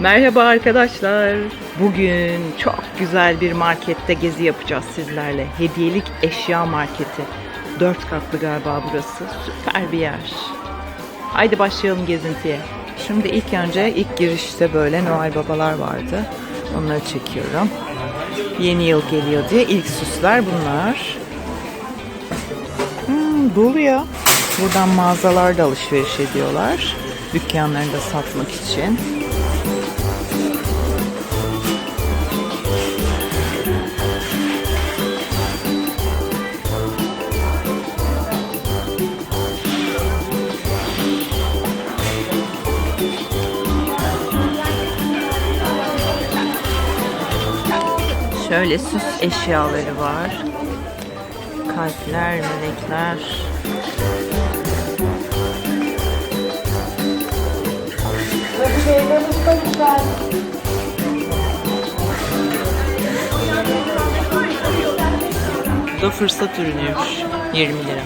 Merhaba arkadaşlar. Bugün çok güzel bir markette gezi yapacağız sizlerle. Hediyelik eşya marketi. Dört katlı galiba burası. Süper bir yer. Haydi başlayalım gezintiye. Şimdi ilk önce ilk girişte böyle Noel babalar vardı. Onları çekiyorum. Yeni yıl geliyor diye ilk süsler bunlar. Hmm, dolu ya. Buradan mağazalarda alışveriş ediyorlar. Dükkanlarında satmak için. Şöyle süs eşyaları var. Kalpler, melekler. Bu da fırsat ürünüymüş. 20 lira.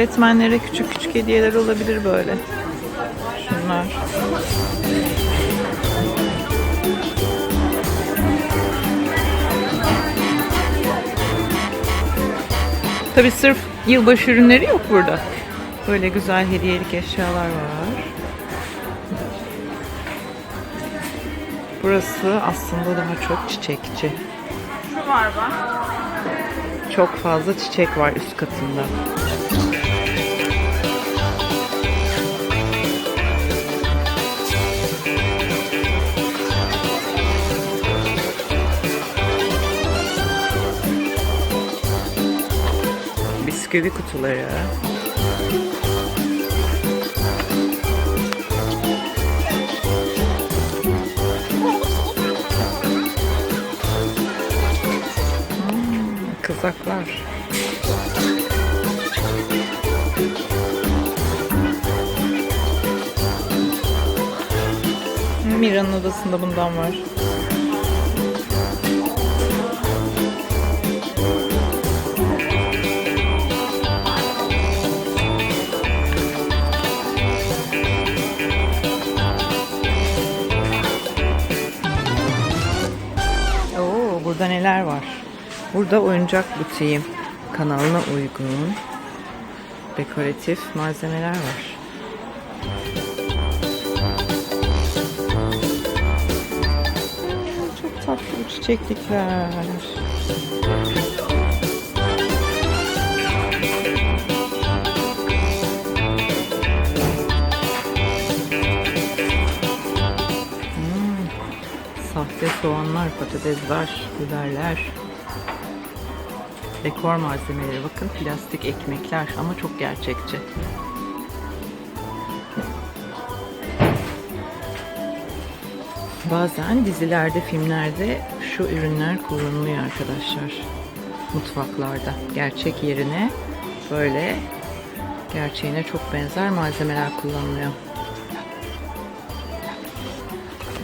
Öğretmenlere küçük küçük hediyeler olabilir böyle. Şunlar. Tabi sırf yılbaşı ürünleri yok burada. Böyle güzel hediyelik eşyalar var. Burası aslında daha çok çiçekçi. Şu var bak. Çok fazla çiçek var üst katında. Bisküvi kutuları. Hmm, Kızaklar. Mira'nın odasında bundan var. Neler var? Burada oyuncak butiği kanalına uygun dekoratif malzemeler var. Çok tatlı çiçeklikler. Soğanlar, patatesler, biberler. Dekor malzemeleri bakın plastik ekmekler ama çok gerçekçi. Bazen dizilerde, filmlerde şu ürünler kullanılıyor arkadaşlar. Mutfaklarda. Gerçek yerine böyle gerçeğine çok benzer malzemeler kullanılıyor.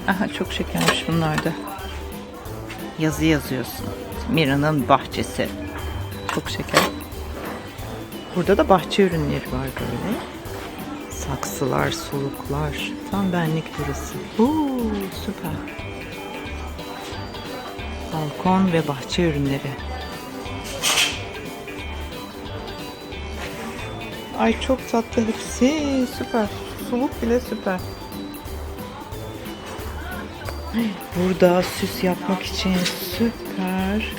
Aha çok şekermiş bunlar da. Yazı yazıyorsun. Mira'nın bahçesi. Çok şeker. Burada da bahçe ürünleri var böyle. Saksılar, suluklar. Tam benlik burası. Uuu süper. Balkon ve bahçe ürünleri. Ay çok tatlı hepsi. Süper. Suluk bile süper. Burada süs yapmak için süper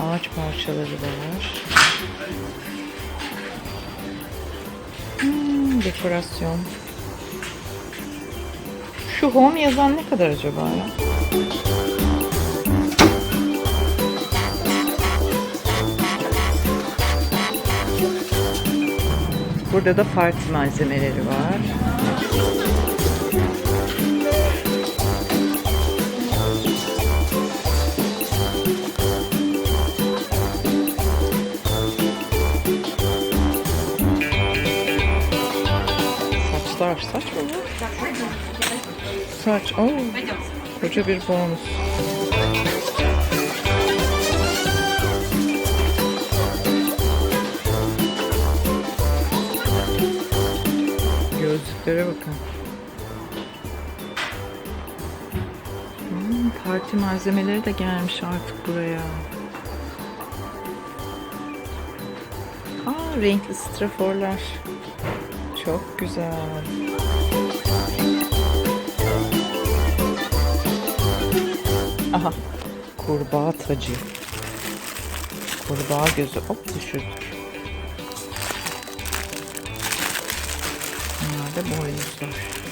ağaç parçaları var. Hmm, dekorasyon. Şu home yazan ne kadar acaba ya? Burada da parti malzemeleri var. Var. Saç mı? Saç. Oo, koca bir bonus. Gözlüklere bakın. Hmm, parti malzemeleri de gelmiş artık buraya. Aa, renkli straforlar. Çok güzel. Aha, kurbağa tacı. Kurbağa gözü. Hop düşürdük. Bunlar da boynuzlar.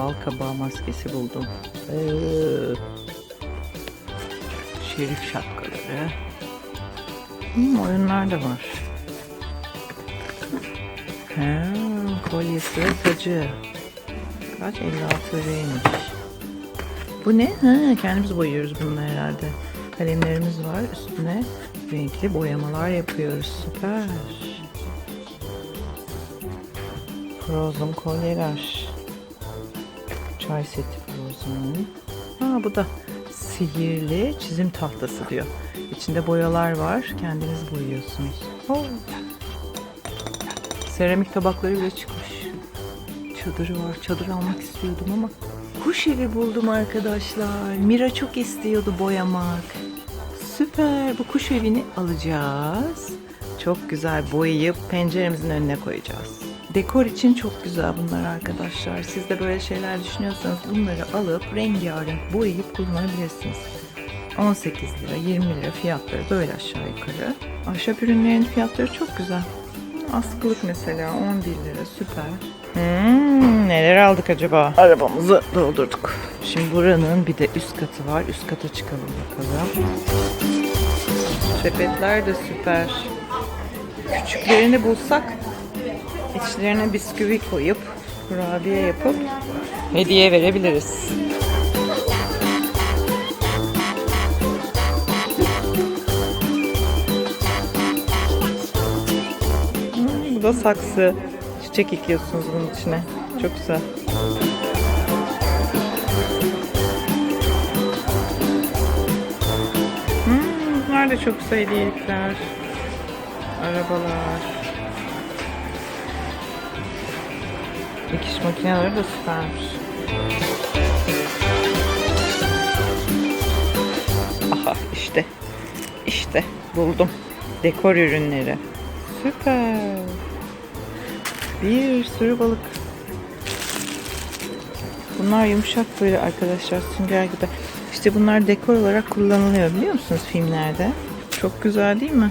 Bal kabağı maskesi buldum. Ee, şerif şapkaları. Hmm, oyunlar da var. Ha, kolyesi tacı. Kaç? 56 liraymış. Bu ne? Ha, kendimiz boyuyoruz bununla herhalde. Kalemlerimiz var. Üstüne renkli boyamalar yapıyoruz. Süper. Frozen kolyeler. Çay seti Frozen. Ha bu da sihirli çizim tahtası diyor. İçinde boyalar var. Kendiniz boyuyorsunuz. Oh. Seramik tabakları bile çıkmış. Çadırı var. Çadır almak istiyordum ama kuş evi buldum arkadaşlar. Mira çok istiyordu boyamak. Süper. Bu kuş evini alacağız. Çok güzel boyayıp penceremizin önüne koyacağız. Dekor için çok güzel bunlar arkadaşlar. Siz de böyle şeyler düşünüyorsanız bunları alıp rengarenk boyayıp kullanabilirsiniz. 18 lira, 20 lira fiyatları böyle aşağı yukarı. Ahşap ürünlerin fiyatları çok güzel. Askılık mesela 11 lira süper. Hmm, neler aldık acaba? Arabamızı doldurduk. Şimdi buranın bir de üst katı var. Üst kata çıkalım bakalım. Sepetler de süper. Küçüklerini bulsak içlerine bisküvi koyup kurabiye yapıp hediye verebiliriz. Hmm, bu da saksı. Çiçek ekiyorsunuz bunun içine. Çok güzel. Hmm, bunlar da çok güzel hediyelikler. Arabalar. Dikiş makineleri de süpermiş. Aha işte. İşte buldum. Dekor ürünleri. Süper. Bir sürü balık. Bunlar yumuşak böyle arkadaşlar sünger gibi. İşte bunlar dekor olarak kullanılıyor biliyor musunuz filmlerde? Çok güzel değil mi?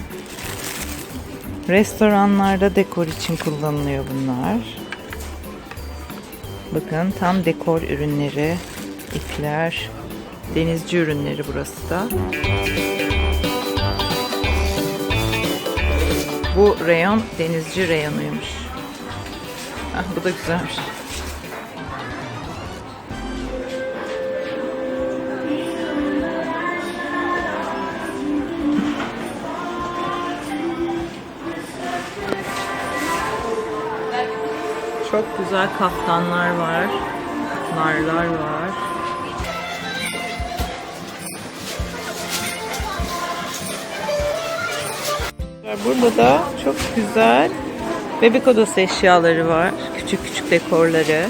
Restoranlarda dekor için kullanılıyor bunlar. Bakın tam dekor ürünleri, ipler, denizci ürünleri burası da. Bu reyon denizci reyonuymuş. Ah, bu da güzelmiş. Çok güzel kaftanlar var. Narlar var. Burada da çok güzel bebek odası eşyaları var. Küçük küçük dekorları.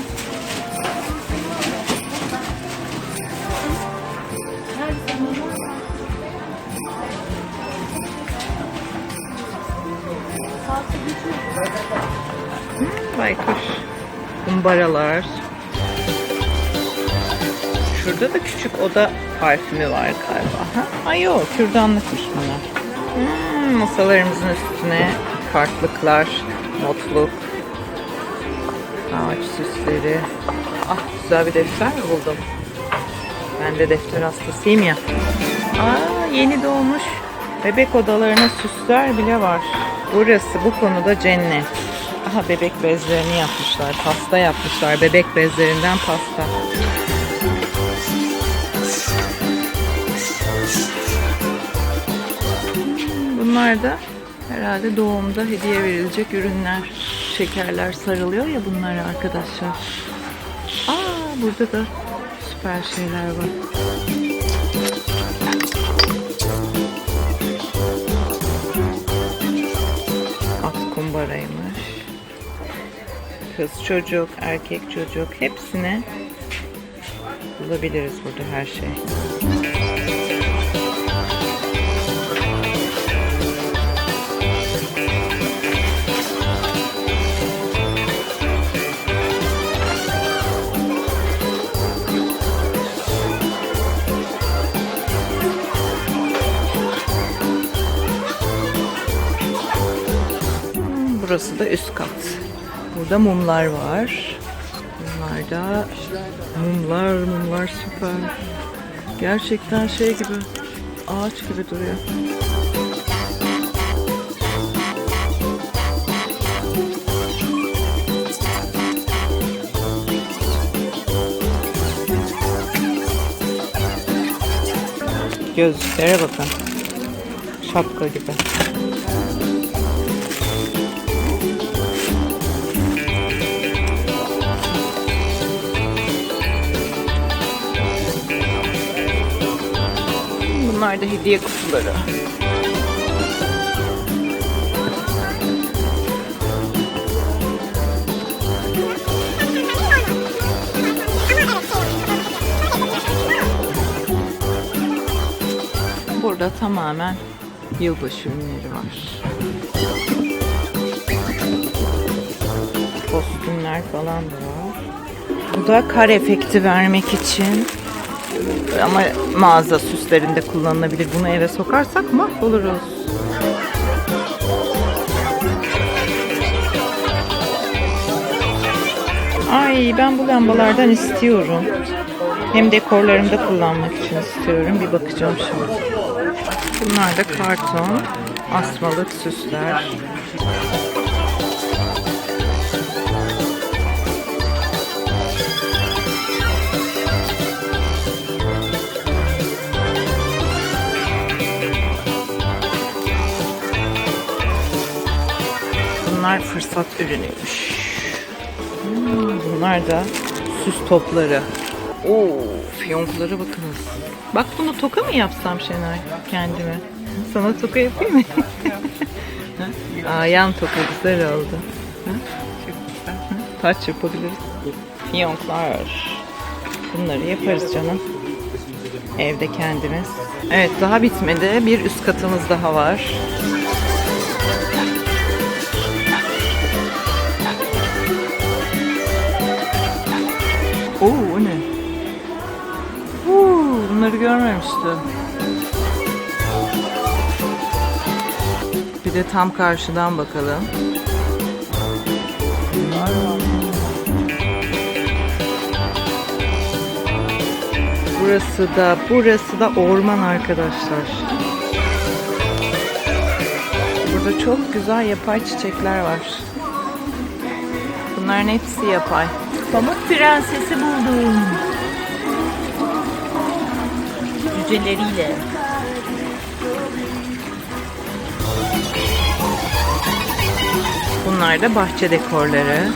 Kumbaralar. Şurada da küçük oda parfümü var galiba. Ha? Ay yok, kürdanlıkmış bunlar. Hmm, masalarımızın üstüne kartlıklar, notluk, ağaç süsleri. Ah güzel bir defter mi buldum? Ben de defter hastasıyım ya. Aa yeni doğmuş bebek odalarına süsler bile var. Burası bu konuda cennet. Aha bebek bezlerini yapmışlar. Pasta yapmışlar. Bebek bezlerinden pasta. Bunlar da herhalde doğumda hediye verilecek ürünler. Şekerler sarılıyor ya bunlar arkadaşlar. Aa burada da süper şeyler var. Kız çocuk, erkek çocuk hepsine bulabiliriz burada her şey. Burası da üst kat. Burada mumlar var. Bunlar da mumlar, mumlar süper. Gerçekten şey gibi, ağaç gibi duruyor. Gözlüklere bakın. Şapka gibi. Bunlar hediye kutuları. Burada tamamen yılbaşı ürünleri var. Kostümler falan da var. Bu da kar efekti vermek için ama mağaza süslerinde kullanılabilir. Bunu eve sokarsak mahvoluruz. Ay ben bu lambalardan istiyorum. Hem dekorlarımda kullanmak için istiyorum. Bir bakacağım şimdi. Bunlar da karton, asmalık süsler. Bunlar fırsat ürünüymüş. Hmm, bunlar da süs topları. Oo, fiyonklara bakınız. Bak bunu toka mı yapsam Şenay kendime? Sana toka yapayım mı? Aa, yan toka güzel oldu. Ha? Taç yapabiliriz. Fiyonklar. Bunları yaparız canım. Evde kendimiz. Evet daha bitmedi. Bir üst katımız daha var. Oo o ne? Oo, bunları görmemiştim. Bir de tam karşıdan bakalım. Burası da, burası da orman arkadaşlar. Burada çok güzel yapay çiçekler var. Bunların hepsi yapay. Pamuk prensesi buldum. Cüceleriyle. Bunlar da bahçe dekorları.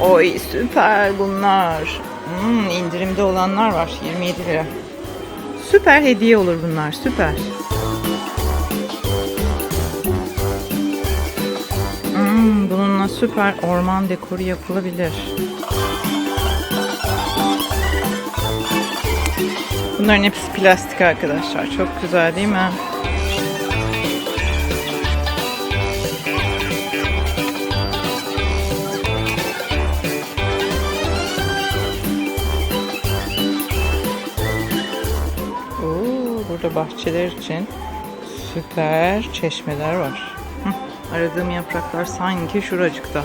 Oy süper bunlar. Hmm, indirimde olanlar var 27 lira. Süper hediye olur bunlar süper. Hmm, bununla süper orman dekoru yapılabilir. Bunların hepsi plastik arkadaşlar. Çok güzel değil mi? Oo, burada bahçeler için süper çeşmeler var. Aradığım yapraklar sanki şuracıkta.